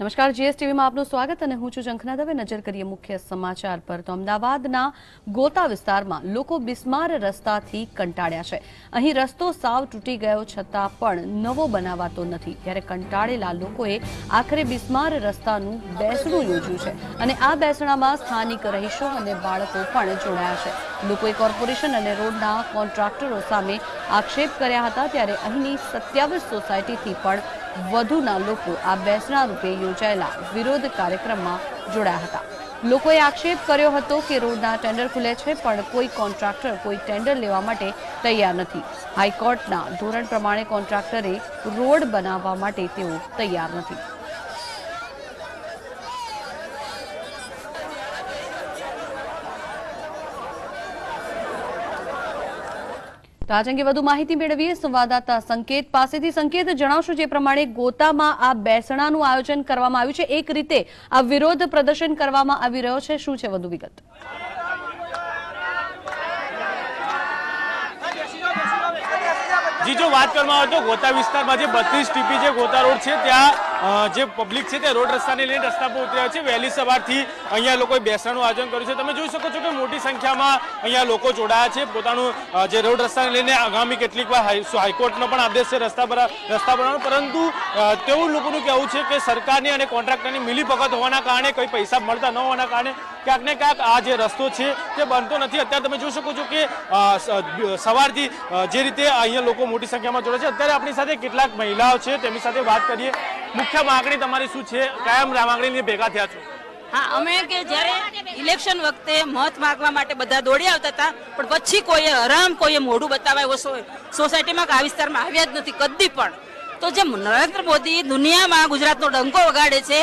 નમસ્કાર, જીએસટીવીમાં આપનું સ્વાગત અને હું છું ઝંખના દવે. નજર કરીએ મુખ્ય સમાચાર પર. તો અમદાવાદના ગોતા વિસ્તારમાં લોકો બિસ્માર રસ્તાથી કંટાળ્યા છે. અહીં રસ્તો સાવ તૂટી ગયો છતાં પણ નવો બનાવાતો નથી. ત્યારે કંટાળેલા લોકોએ આખરે બિસ્માર રસ્તાનું બેસણું યોજ્યું છે અને આ બેસણામાં સ્થાનિક રહીશો અને બાળકો પણ જોડાયા છે. લોકોએ કોર્પોરેશન અને રોડના કોન્ટ્રાક્ટરો સામે આક્ષેપ કર્યા હતા ત્યારે અહીંની સત્યાવીસ સોસાયટીથી પણ વધુના લોકો આ બેસણા રૂપે યોજાયેલા વિરોધ કાર્યક્રમમાં જોડાયા હતા. લોકોએ આક્ષેપ કર્યો હતો કે રોડના ટેન્ડર ખુલે છે, પણ કોઈ કોન્ટ્રાક્ટર કોઈ ટેન્ડર લેવા માટે તૈયાર નથી. હાઈકોર્ટના ધોરણ પ્રમાણે કોન્ટ્રાક્ટરે રોડ બનાવવા માટે તેઓ તૈયાર નથી. તો આજ અંગે વધુ માહિતી મેળવીએ સંવાદદાતા સંકેત. પાસેથી સંકેત જણાવશો જે પ્રમાણે ગોતામાં આ બેસણાનું આયોજન કરવામાં આવ્યું છે. એક રીતે આ વિરોધ પ્રદર્શન કરવામાં આવી રહ્યો છે. શું છે વધુ વિગત? જી, જો વાત કરવામાં આવે તો ગોતા વિસ્તારમાં જે બત્રીસ ટીપી જે ગોતા રોડ છે, ત્યાં જે પબ્લિક છે તે રોડ રસ્તાને લઈને રસ્તા પર ઉતર્યા છે. વહેલી સવારથી અહીંયા લોકોએ બેસવાનું આયોજન કર્યું છે. તમે જોઈ શકો છો કે મોટી સંખ્યામાં અહીંયા લોકો જોડાયા છે. પોતાનું જે રોડ રસ્તાને લઈને આગામી કેટલીક વાર હાઈકોર્ટનો પણ આદેશ છે રસ્તા પર, રસ્તા બનાવવાનો પરંતુ તેવું લોકોનું કહેવું છે કે સરકારની અને કોન્ટ્રાક્ટરની મિલીભગત હોવાના કારણે કંઈ પૈસા મળતા ન હોવાના કારણે ક્યાંક ને ક્યાંક આ જે રસ્તો છે તે બનતો નથી. અત્યારે તમે જોઈ શકો છો કે સવારથી જે રીતે અહીંયા લોકો મોટી સંખ્યામાં જોડે છે, અત્યારે આપણી સાથે કેટલાક મહિલાઓ છે, તેમની સાથે વાત કરીએ. મુખ્ય માંગણી તમારી શું છે? કયા માંગણી ભેગા થયા છો. હા, અમે કે જ્યારે ઇલેક્શન વખતે મત માગવા માટે બધા દોડી આવતા હતા, પણ પછી કોઈએ હરામ, કોઈએ મોઢું બતાવાય સોસાયટીમાં કે આ વિસ્તારમાં આવ્યા જ નથી, કદી પણ. તો જે નરેન્દ્ર મોદી દુનિયામાં ગુજરાતનો ડંકો વગાડે છે,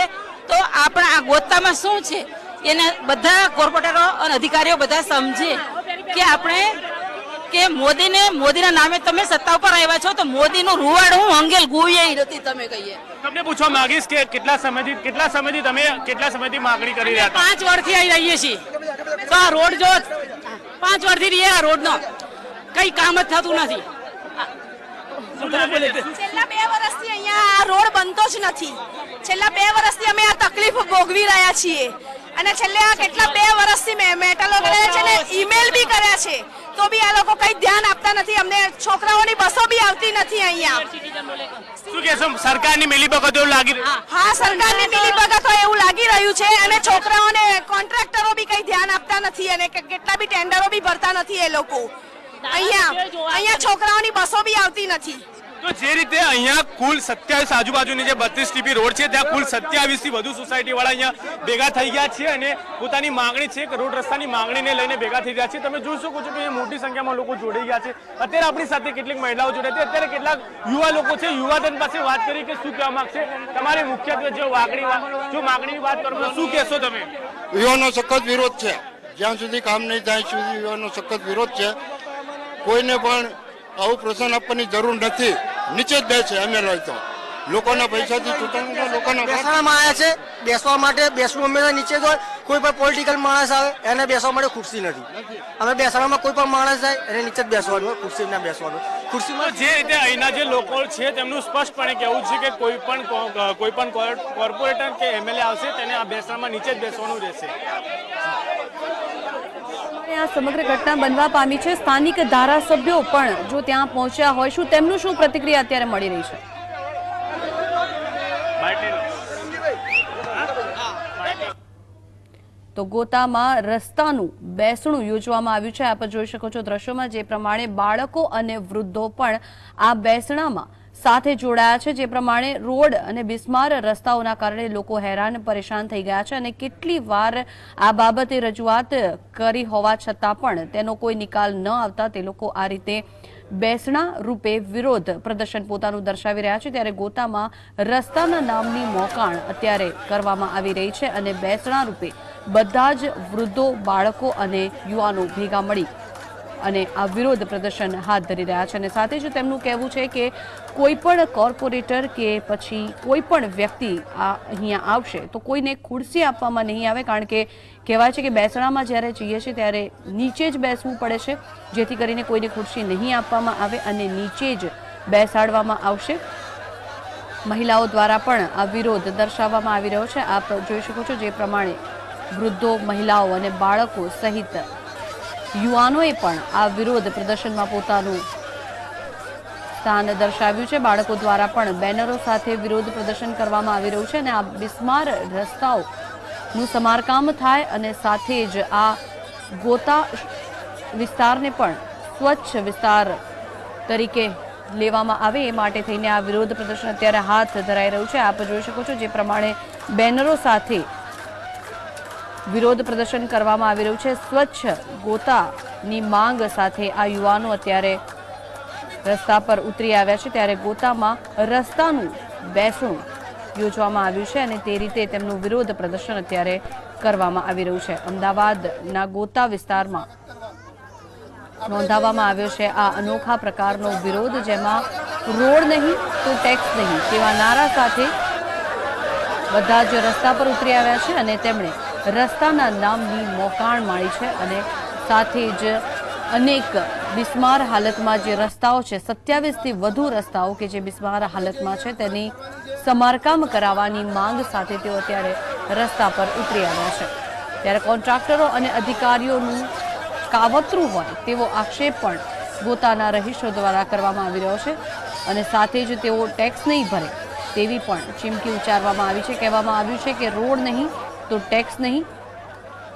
તો આપણા આ ગોતામાં શું છે? એને બધા કોર્પોરેટરો અને અધિકારીઓ બધા સમજે કે આપણે કે મોદીને મોદીના નામે તમે સત્તા ઉપર આવ્યા છો તો મોદીનું રૂવાડું અંગેલ ગુઈએ નથી તમે કહીએ. તમને પૂછવા માંગીશ કે કેટલા સમયથી કેટલા સમયથી તમે કેટલા સમયથી માંગણી કરી રહ્યા પાંચ વર્ષથી અહીં રહીએ છીએ. તો આ રોડ જો પાંચ વર્ષથી રહીએ આ રોડનો કઈ કામ જ થતું નથી. છેલ્લા બે વર્ષથી અહીંયા આ રોડ બનતો જ નથી. છેલ્લા બે વર્ષથી અમે આ તકલીફ ભોગવી રહ્યા છીએ. અને છેલ્લે આ કેટલા બે વર્ષથી મેં મેટલો કર્યા છે ને ઈમેલ બી કર્યા છે. તો બી આ લોકો કઈ ધ્યાન આપતા નથી. અમને છોકરાઓની બસો બી આવતી નથી અહીંયા. શું કહેશો સરકારની મિલીભગત એવું લાગી હા સરકારની મિલીભગત હોય એવું લાગી રહ્યું છે અને છોકરાઓને કોન્ટ્રાક્ટરો બી કઈ ધ્યાન આપતા નથી અને કેટલા બી ટેન્ડરો બી ભરતા નથી એ લોકો. અહીંયા અહીંયા છોકરાઓની બસો બી આવતી નથી. જે રીતે અહીંયા કુલ સત્યાવીસ આજુબાજુની જે બત્રીસ ટીપી રોડ છે, ત્યાં કુલ સત્યાવીસથી વધુ સોસાયટી વાળા અહીંયા ભેગા થઈ ગયા છે અને પોતાની માંગણી છે કે રોડ રસ્તાની માંગણીને લઈને ભેગા થઈ ગયા છે. તમે જોઈ શકો છો કે મોટી સંખ્યામાં લોકો જોડાઈ ગયા છે. અત્યારે આપણી સાથે કેટલીક મહિલાઓ જોડાઈ છે અત્યારે કેટલાક યુવા લોકો છે, યુવાધન પાસે વાત કરી કે શું કહેવા માંગશે? તમારી મુખ્યત્વે જો વાગણી જો માંગણીની વાત કરો શું કહેશો તમે? યુવાનો સખત વિરોધ છે. જ્યાં સુધી કામ નહીં થાય સુધી યુવાનો સખત વિરોધ છે. કોઈને પણ આવું પ્રોત્સાહન આપવાની જરૂર નથી. નીચે જ બેસે અમે તો. લોકોના પૈસાથી ચૂંટણી લોકોના બેસવામાં આવ્યા છે બેસવા માટે બેસવું અમે નીચે જ હોય. કોઈ પણ પોલિટિકલ માણસ આવે એને બેસવા માટે ખુરશી નથી. અમે બેસવામાં કોઈ પણ માણસ જાય એને નીચે જ બેસવાનું હોય ખુરશી ના બેસવાનું ખુરશીમાં જે રીતે અહીંના જે લોકો છે તેમનું સ્પષ્ટપણે કહેવું છે કે કોઈ પણ કોઈ પણ કોર્પોરેટર કે એમએલએ આવશે તેને આ બેસવામાં નીચે જ બેસવાનું રહેશે. આ સમગ્ર ઘટના બનવા પામી છે. સ્થાનિક ધારાસભ્યો પણ જો ત્યાં પહોંચ્યા હોય, શું તેમનું શું પ્રતિક્રિયા અત્યારે મળી રહી છે? તો ગોતામાં રસ્તાનું બેસણું યોજવામાં આવ્યું છે. આપ જોઈ શકો છો દ્રશ્યોમાં જે પ્રમાણે બાળકો અને વૃદ્ધો પણ આ બેસણામાં સાથે જોડાયા છે, જે પ્રમાણે રોડ અને બિસ્માર રસ્તાઓના કારણે લોકો હેરાન પરેશાન થઈ ગયા છે અને કેટલી વાર આ બાબતે રજૂઆત કરી હોવા છતાં પણ તેનો કોઈ નિકાલ ન આવતા તે લોકો આ રીતે બેસણા રૂપે વિરોધ પ્રદર્શન પોતાનું દર્શાવી રહ્યા છે. ત્યારે ગોતામાં રસ્તાના નામની મોકાણ અત્યારે કરવામાં આવી રહી છે અને બેસણા રૂપે બધા જ વૃદ્ધો, બાળકો અને યુવાનો ભેગા મળી અને આ વિરોધ પ્રદર્શન હાથ ધરી રહ્યા છે. અને સાથે જ તેમનું કહેવું છે કે કોઈપણ કોર્પોરેટર કે પછી કોઈ પણ વ્યક્તિ આ અહીંયા આવશે તો કોઈને ખુરશી આપવામાં નહીં આવે, કારણ કે કહેવાય છે કે બેસણામાં જ્યારે જઈએ છીએ ત્યારે નીચે જ બેસવું પડે છે, જેથી કરીને કોઈને ખુરશી નહીં આપવામાં આવે અને નીચે જ બેસાડવામાં આવશે. મહિલાઓ દ્વારા પણ આ વિરોધ દર્શાવવામાં આવી રહ્યો છે. આપ જોઈ શકો છો જે પ્રમાણે વૃદ્ધો, મહિલાઓ અને બાળકો સહિત યુવાનોએ પણ આ વિરોધ પ્રદર્શનમાં પોતાનું સ્થાન દર્શાવ્યું છે. બાળકો દ્વારા પણ બેનરો સાથે વિરોધ પ્રદર્શન કરવામાં આવી રહ્યું છે અને આ બિસ્માર રસ્તાઓનું સમારકામ થાય અને સાથે જ આ ગોતા વિસ્તારને પણ સ્વચ્છ વિસ્તાર તરીકે લેવામાં આવે એ માટે થઈને આ વિરોધ પ્રદર્શન અત્યારે હાથ ધરાઈ રહ્યું છે. આપ જોઈ શકો છો જે પ્રમાણે બેનરો સાથે વિરોધ પ્રદર્શન કરવામાં આવી રહ્યું છે. સ્વચ્છ ગોતાની માંગ સાથે આ યુવાનો અત્યારે રસ્તા પર ઉતરી આવ્યા છે. ત્યારે ગોતામાં રસ્તાનું બેસણું યોજવામાં આવ્યું છે અને તે રીતે તેમનું વિરોધ પ્રદર્શન અત્યારે કરવામાં આવી રહ્યું છે. અમદાવાદના ગોતા વિસ્તારમાં નોંધાવવામાં આવ્યો છે આ અનોખા પ્રકારનો વિરોધ, જેમાં રોડ નહીં તો ટેક્સ નહીં તેવા નારા સાથે બધા જ રસ્તા પર ઉતરી આવ્યા છે અને તેમણે રસ્તાના નામની મોકાણ માણી છે અને સાથે જ અનેક બિસ્માર હાલતમાં જે રસ્તાઓ છે, સત્યાવીસથી વધુ રસ્તાઓ કે જે બિસ્માર હાલતમાં છે, તેની સમારકામ કરાવવાની માંગ સાથે તેઓ અત્યારે રસ્તા પર ઉતરી આવ્યા છે. ત્યારે કોન્ટ્રાક્ટરો અને અધિકારીઓનું કાવતરું હોય તેવો આક્ષેપ પણ પોતાના રહીશો દ્વારા કરવામાં આવી રહ્યો છે અને સાથે જ તેઓ ટેક્સ નહીં ભરે તેવી પણ ચીમકી ઉચ્ચારવામાં આવી છે. કહેવામાં આવ્યું છે કે રોડ નહીં તો ટેક્સ નહીં.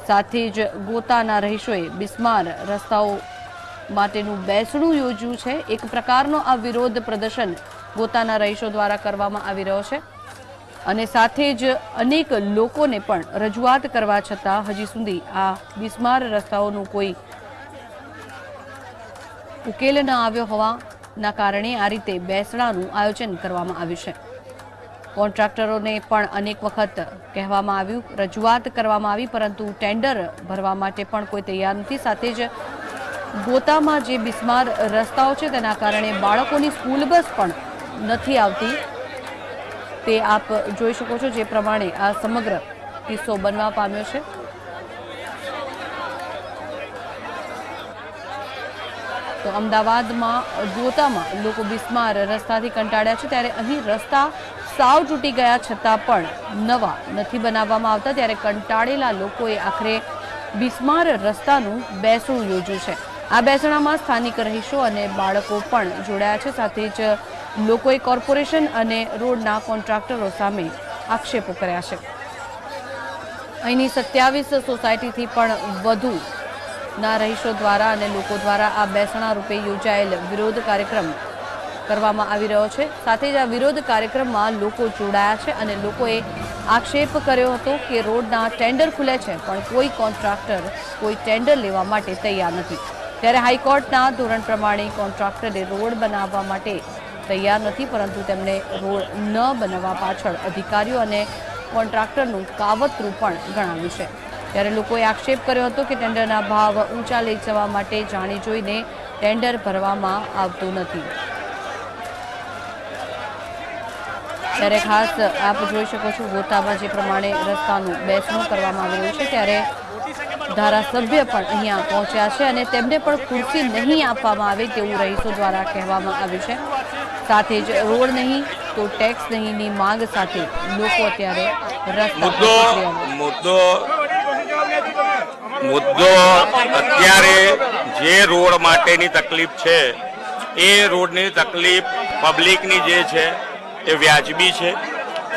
સાથે જ ગોતાના રહીશોએ બિસ્માર રસ્તાઓ માટેનું બેસણું યોજ્યું છે. એક પ્રકારનો આ વિરોધ પ્રદર્શન ગોતાના રહીશો દ્વારા કરવામાં આવી રહ્યો છે. અને સાથે જ અનેક લોકોને પણ રજૂઆત કરવા છતાં હજી સુધી આ બિસ્માર રસ્તાઓનું કોઈ ઉકેલ ન આવ્યો હોવાના કારણે આ રીતે બેસણાનું આયોજન કરવામાં આવ્યું છે. કોન્ટ્રાક્ટરોને પણ અનેક વખત કહેવામાં આવ્યું, રજૂઆત કરવામાં આવી, પરંતુ ટેન્ડર ભરવા માટે પણ કોઈ તૈયાર નથી. સાથે જ ગોતામાં જે બિસ્માર રસ્તાઓ છે, તેના કારણે બાળકોની સ્કૂલ બસ પણ નથી આવતી. તે આપ જોઈ શકો છો જે પ્રમાણે આ સમગ્ર કિસ્સો બનવા પામ્યો છે. તો અમદાવાદમાં, ગોતામાં લોકો બિસ્માર રસ્તાથી કંટાળ્યા છે. ત્યારે અહીં રસ્તા સાવ તૂટી ગયા છતાં પણ નવા નથી બનાવવામાં આવતા ત્યારે કંટાળેલા લોકોએ આખરે બિસ્માર રસ્તાનું બેસણું યોજ્યું છે. આ બેસણામાં સ્થાનિક રહીશો અને બાળકો પણ જોડાયા છે. સાથે જ લોકોએ કોર્પોરેશન અને રોડના કોન્ટ્રાક્ટરો સામે આક્ષેપો કર્યા છે. અહીંની સત્યાવીસ સોસાયટીથી પણ વધુ ના રહીશો દ્વારા અને લોકો દ્વારા આ બેસણા રૂપે યોજાયેલ વિરોધ કાર્યક્રમ કરવામાં આવી રહ્યો છે. સાથે જ આ વિરોધ કાર્યક્રમમાં લોકો જોડાયા છે અને લોકોએ આક્ષેપ કર્યો હતો કે રોડના ટેન્ડર ખુલે છે, પણ કોઈ કોન્ટ્રાક્ટર કોઈ ટેન્ડર લેવા માટે તૈયાર નથી. ત્યારે હાઈકોર્ટના ધોરણ પ્રમાણે કોન્ટ્રાક્ટરે રોડ બનાવવા માટે તૈયાર નથી, પરંતુ તેમણે રોડ ન બનાવવા પાછળ અધિકારીઓ અને કોન્ટ્રાક્ટરનું કાવતરું પણ ગણાવ્યું છે. ત્યારે લોકોએ આક્ષેપ કર્યો હતો કે ટેન્ડરના ભાવ ઊંચા લઈ જવા માટે જાણી જોઈને ટેન્ડર ભરવામાં આવતું નથી. ત્યારે ખાસ આપ જોઈ શકો છો ગોતામાં જે પ્રમાણે રસ્તાનું બેસણું કરવામાં આવી રહ્યું છે ત્યારે ધારાસભ્ય પણ અહીંયા પહોંચ્યા છે અને તેમને પણ ખુરશી નહીં આપવામાં આવે તેવું રહીશો દ્વારા કહેવામાં આવ્યું છે. સાથે જ રોડ નહીં તો ટેક્સ નહીંની માંગ સાથે લોકો અત્યારે રસ્તા મુદ્દો મુદ્દો મુદ્દો અત્યારે જે રોડ માટેની તકલીફ છે એ રોડની તકલીફ પબ્લિકની જે છે એ વ્યાજબી છે.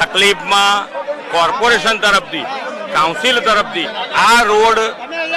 તકલીફમાં કોર્પોરેશન તરફથી, કાઉન્સિલ તરફથી આ રોડ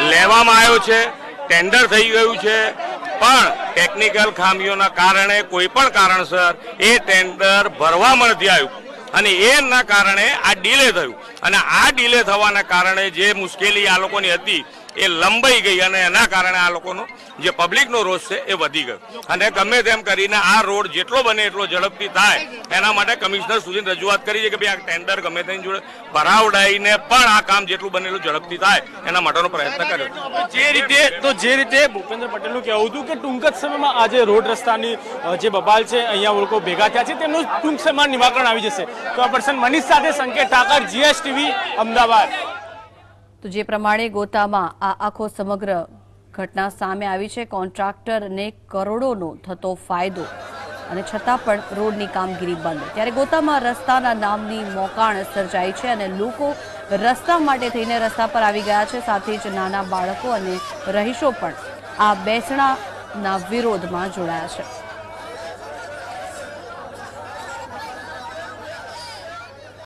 લેવામાં આવ્યો છે, ટેન્ડર થઈ ગયું છે. પણ ટેકનિકલ ખામીઓના કારણે કોઈ પણ કારણસર એ ટેન્ડર ભરવામાં નથી આવ્યું. અને એના કારણે આ ડીલે થયું. અને આ ડીલે થવાના કારણે જે મુશ્કેલી આ લોકોની હતી, એ લંબાઈ ગઈ અને એના કારણે આ લોકોનો જે પબ્લિકનો રોષ છે એ વધી ગયો. અને ગમે તેમ કરીને આ રોડ જેટલો બને એટલો ઝડપથી થાય. એના માટે કમિશનર સુધી રજૂઆત કરી છે કે ભાઈ આ ટેન્ડર ગમે તેની જોડે ભરાવડાઈને પણ આ કામ જેટલું બને એટલું ઝડપથી થાય. એના માટેનો પ્રયત્ન કર્યો જે રીતે, તો જે રીતે ભૂપેન્દ્ર પટેલનું કહેવું હતું કે ટૂંક જ સમયમાં આજે રોડ રસ્તાની જે બબાલ છે, અહીંયા લોકો ભેગા થયા છે, તેમનું ટૂંક સમયમાં નિવારણ આવી જશે. તો આ પર્સન મનીષ સાથે સંકેત ઠાકર જીએસટીવી અમદાવાદ. તો જે પ્રમાણે ગોતામાં આ આખો સમગ્ર ઘટના સામે આવી છે, કોન્ટ્રાક્ટરને કરોડોનો થતો ફાયદો અને છતાં પણ રોડની કામગીરી બંધ. ત્યારે ગોતામાં રસ્તાના નામની મોકાણ સર્જાઈ છે અને લોકો રસ્તા માટે થઈને રસ્તા પર આવી ગયા છે. સાથે જ નાના બાળકો અને રહીશો પણ આ બેસણાના વિરોધમાં જોડાયા છે.